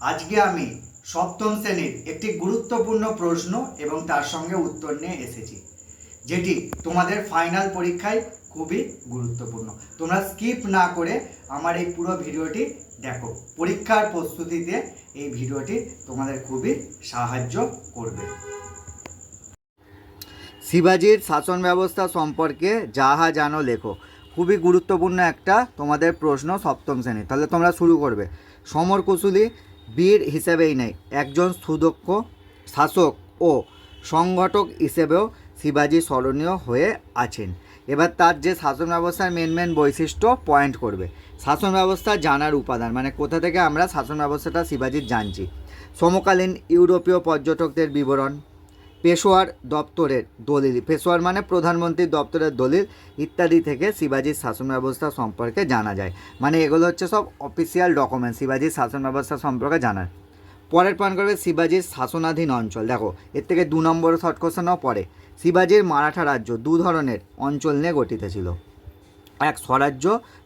আজকে আমি সপ্তম শ্রেণির একটি গুরুত্বপূর্ণ প্রশ্ন এবং তার সঙ্গে উত্তর নিয়ে এসেছি, যেটি তোমাদের ফাইনাল পরীক্ষায় খুবই গুরুত্বপূর্ণ। তোমরা স্কিপ না করে আমার এই পুরো ভিডিওটি দেখো। পরীক্ষার প্রস্তুতিতে এই ভিডিওটি তোমাদের খুবই সাহায্য করবে। শিবাজির শাসন ব্যবস্থা সম্পর্কে যাহা জানো লেখো। খুবই গুরুত্বপূর্ণ একটা তোমাদের প্রশ্ন সপ্তম শ্রেণি তাহলে তোমরা শুরু করবে। সমর কুশলী বীর হিসেবেই নেয় একজন সুদক্ষ শাসক ও সংগঠক হিসেবেও শিবাজি স্মরণীয় হয়ে আছেন। এবার তার যে শাসন ব্যবস্থার মেন মেন বৈশিষ্ট্য পয়েন্ট করবে। শাসন ব্যবস্থা জানার উপাদান মানে কোথা থেকে আমরা শাসন ব্যবস্থাটা শিবাজির জানছি। সমকালীন ইউরোপীয় পর্যটকদের বিবরণ পেশোয়ার দপ্তরের দলিল। পেশোয়ার মানে প্রধানমন্ত্রীর দপ্তরের দলিল ইত্যাদি থেকে শিবাজির শাসন ব্যবস্থা সম্পর্কে জানা যায়। মানে এগুলো হচ্ছে সব অফিসিয়াল ডকুমেন্ট শিবাজির শাসন ব্যবস্থা সম্পর্কে জানার পরের পয়েন্ট করবে শিবাজির শাসনাধীন অঞ্চল। দেখো, এর থেকে দু নম্বর শর্ট কোশ্চেনও পড়ে শিবাজির মারাঠা রাজ্য দু ধরনের অঞ্চল নিয়ে গঠিত ছিল। এক, স্বরাজ্য,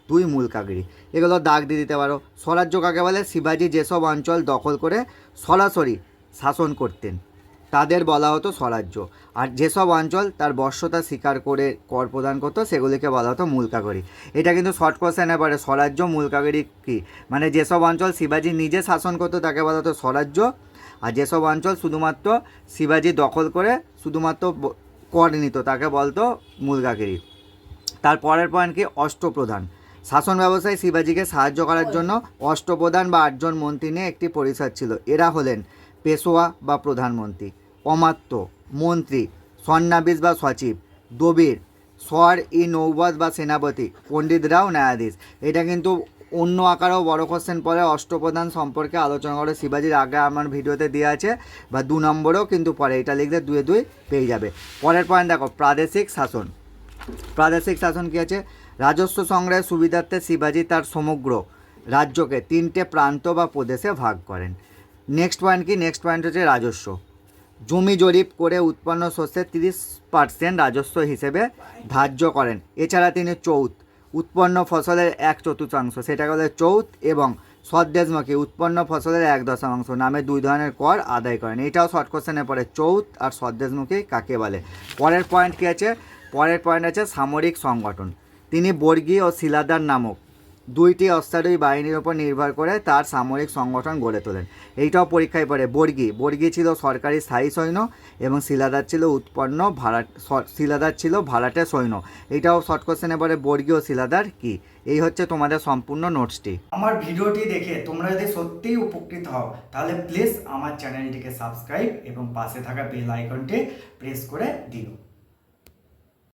দুই, মূলকাগিরি। এগুলো দাগ দিয়ে দিতে পারো। স্বরাজ্য কাকে বলে? শিবাজি যেসব অঞ্চল দখল করে সরাসরি শাসন করতেন। তাদের বলা হতো স্বরাজ্য। আর যেসব অঞ্চল তার বর্ষতা স্বীকার করে কর প্রদান করতো, সেগুলিকে বলা হতো মূলকাগরি এটা কিন্তু শর্ট কোশ্চেনে পারে স্বরাজ্য মূলকাগরি কী? মানে যেসব অঞ্চল শিবাজি নিজে শাসন করতো, তাকে বলা হতো স্বরাজ্য। আর যেসব অঞ্চল শুধুমাত্র শিবাজি দখল করে শুধুমাত্র কর নিত, তাকে বলতো মূলকাগিরি তার পরের পয়েন্ট কি? অষ্টপ্রধান। শাসন ব্যবস্থায় শিবাজিকে সাহায্য করার জন্য অষ্টপ্রধান বা আটজন মন্ত্রী নিয়ে একটি পরিষদ ছিল। এরা হলেন পেশোয়া বা প্রধানমন্ত্রী। অমাত্য মন্ত্রী সন্নাবিস বা সচিব, দবির, স্বর ই নৌবাদ বা সেনাপতি পণ্ডিতরাও ন্যায়াধীশ। এটা কিন্তু অন্য আকারেও বড় কোশ্চেন পরে অষ্টপ্রধান সম্পর্কে আলোচনা করে শিবাজির আগে আমার ভিডিওতে দেওয়া আছে, বা দু নম্বরেও কিন্তু পরে এটা লিখলে দুয়ে দুই পেয়ে যাবে। পরের পয়েন্ট দেখো, প্রাদেশিক শাসন। প্রাদেশিক শাসন কী আছে? রাজস্ব সংগ্রহের সুবিধার্থে শিবাজি তার সমগ্র রাজ্যকে তিনটে প্রান্ত বা প্রদেশে ভাগ করেন। নেক্সট পয়েন্ট কি? নেক্সট পয়েন্ট হচ্ছে রাজস্ব। জমি জরিপ করে উৎপন্ন শস্যের তিরিশ পার্সেন্ট রাজস্ব হিসেবে ধার্য করেন। এছাড়া তিনি চৌথ। উৎপন্ন ফসলের এক চতুর্থাংশ, সেটাকে বলে চৌথ এবং স্বদেশমুখী উৎপন্ন ফসলের এক দশমাংশ নামে দুই ধরনের কর আদায় করেন। এটাও শর্ট কোশ্চেনে পড়ে, চৌথ আর স্বদেশমুখী কাকে বলে? পরের পয়েন্ট কী আছে? পরের পয়েন্ট আছে সামরিক সংগঠন। তিনি বর্গী ও শিলাদার নামক দুইটি অস্থায়ী বাহিনীর উপর নির্ভর করে তার সামরিক সংগঠন গড়ে তোলেন। এইটাও পরীক্ষায় পড়ে। বর্গী। বর্গী ছিল সরকারি স্থায়ী সৈন্য এবং শিলাদার ছিল উৎপন্ন ভাড়াট শিলাদার ছিল ভাড়াটে সৈন্য। এইটাও শর্ট কোশ্চেনে পড়ে, বর্গী ও শিলাদার কি? এই হচ্ছে তোমাদের সম্পূর্ণ নোটসটি। আমার ভিডিওটি দেখে তোমরা যদি সত্যিই উপকৃত হও, তাহলে প্লিজ আমার চ্যানেলটিকে সাবস্ক্রাইব এবং পাশে থাকা বেল আইকনটি প্রেস করে দিও।